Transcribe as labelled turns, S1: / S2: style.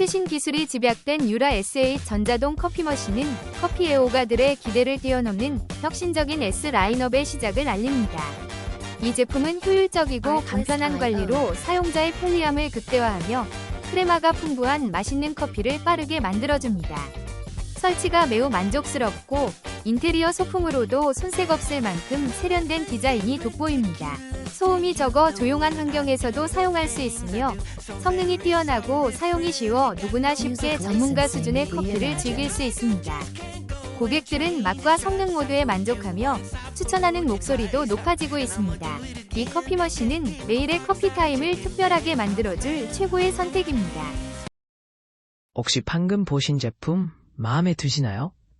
S1: 최신 기술이 집약된 유라 S8 전자동 커피 머신은 커피 애호가들의 기대를 뛰어넘는 혁신적인 S 라인업의 시작을 알립니다. 이 제품은 효율적이고 간편한 관리로 사용자의 편리함을 극대화하며 크레마가 풍부한 맛있는 커피를 빠르게 만들어줍니다. 설치가 매우 만족스럽고 인테리어 소품으로도 손색 없을 만큼 세련된 디자인이 돋보입니다. 소음이 적어 조용한 환경에서도 사용할 수 있으며 성능이 뛰어나고 사용이 쉬워 누구나 쉽게 전문가 수준의 커피를 즐길 수 있습니다. 고객들은 맛과 성능 모두에 만족하며 추천하는 목소리도 높아지고 있습니다. 이 커피 머신은 매일의 커피 타임을 특별하게 만들어줄 최고의 선택입니다.
S2: 혹시 방금 보신 제품 마음에 드시나요?